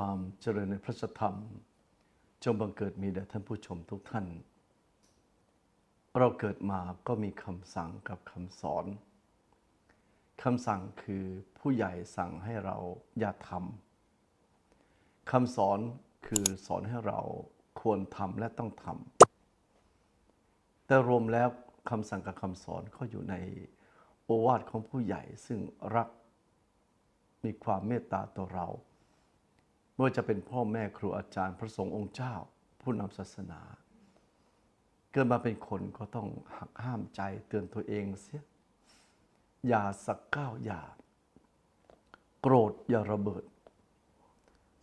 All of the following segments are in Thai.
ความเจริญในพระธรรม จงบังเกิดมีแด่ท่านผู้ชมทุกท่าน เราเกิดมาก็มีคำสั่งกับคำสอนคำสั่งคือผู้ใหญ่สั่งให้เราอย่าทำคำสอนคือสอนให้เราควรทำและต้องทำแต่รวมแล้วคำสั่งกับคำสอนก็อยู่ในโอวาทของผู้ใหญ่ซึ่งรักมีความเมตตาต่อเรา ไม่ว่าจะเป็นพ่อแม่ครูอาจารย์พระสงฆ์องค์เจ้า ผู้นำศาสนา เกิดมาเป็นคนก็ต้องหักห้ามใจเตือนตัวเองเสีย อย่าสักก้าวอย่า โกรธอย่าระเบิด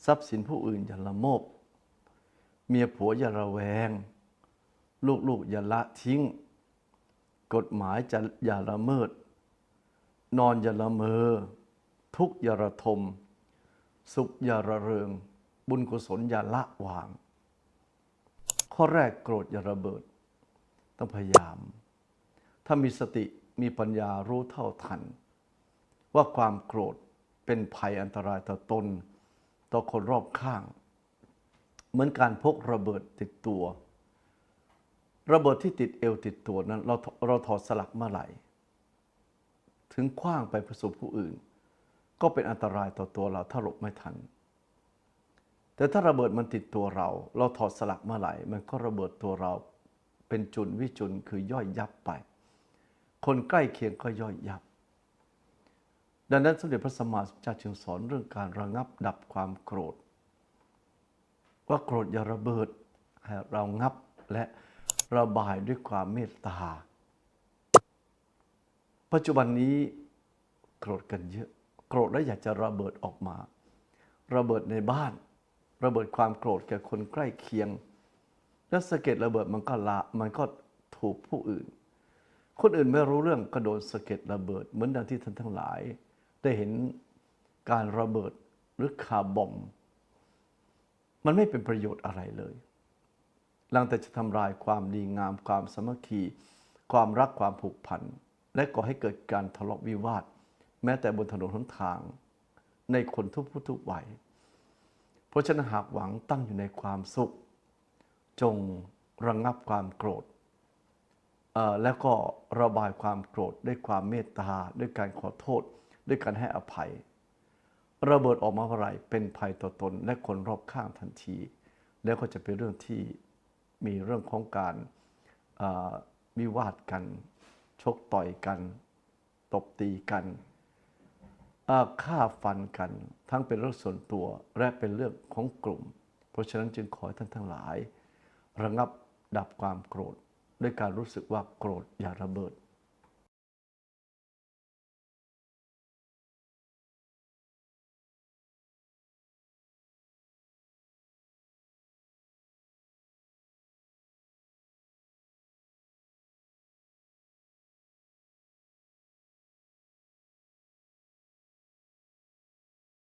ทรัพย์สินผู้อื่นอย่าละโมบ เมียผัวอย่าระแวง ลูกๆอย่าละทิ้ง กฎหมายจะอย่าละเมิด นอนอย่าละเมอ ทุกอย่าระทม สุขอย่าระเริง บุญกุศลอย่าละวาง ข้อแรกโกรธอย่าระเบิด ต้องพยายาม ถ้ามีสติมีปัญญารู้เท่าทัน ว่าความโกรธเป็นภัยอันตรายต่อตน ต่อคนรอบข้าง เหมือนการพกระเบิดติดตัว ระเบิดที่ติดเอวติดตัวนั้นเราเราถอดสลักเมื่อไหร่ ถึงคว้างไปประสบผู้อื่น ก็เป็นอันตรายต่อตัวเราถ้าหลบไม่ทัน แต่ถ้าระเบิดมันติดตัวเรา เราถอดสลักเมื่อไหร่มันก็ระเบิดตัวเราเป็นจุนวิจุนคือย่อยยับไป คนใกล้เคียงก็ย่อยยับ ดังนั้นสมเด็จพระสัมมาสัมพุทธเจ้าจึงสอนเรื่องการระงับดับความโกรธ ว่าโกรธอย่าระเบิดให้เรางับและระบายด้วยความเมตตา ปัจจุบันนี้โกรธกันเยอะ โกรธแล้วอยากจะระเบิดออกมา ระเบิดในบ้าน ระเบิดความโกรธแก่คนใกล้เคียง แล้วสะเก็ดระเบิดมันก็ละมันก็ถูกผู้อื่น คนอื่นไม่รู้เรื่องก็โดนสะเก็ดระเบิด เหมือนดังที่ท่านทั้งหลาย ได้เห็นการระเบิดหรือคาร์บอมมันไม่เป็นประโยชน์อะไรเลยลังแต่จะทำลายความดีงาม ความสามัคคี ความรักความผูกพัน และก่อให้เกิดการทะเลาะวิวาท แม้แต่บนถนนหนทาง ในคนทุกผู้ทุกวัยเพราะฉะนั้นหากหวังตั้งอยู่ในความสุข จงระงงับความโกรธแล้วก็ระบายความโกรธด้วยความเมตตาด้วยการขอโทษ ด้วยการให้อภัย ระเบิดออกมาเมื่อไรเป็นภัยต่อตนและคนรอบข้างทันที แล้วก็จะเป็นเรื่องที่มีเรื่องของการวิวาทกัน ชกต่อยกัน ตบตีกัน ฆ่าฟันกัน ทั้งเป็นเรื่องส่วนตัวและเป็นเรื่องของกลุ่ม เพราะฉะนั้นจึงขอให้ท่านทั้งหลาย ระงับดับความโกรธ ด้วยการรู้สึกว่าโกรธอย่าระเบิด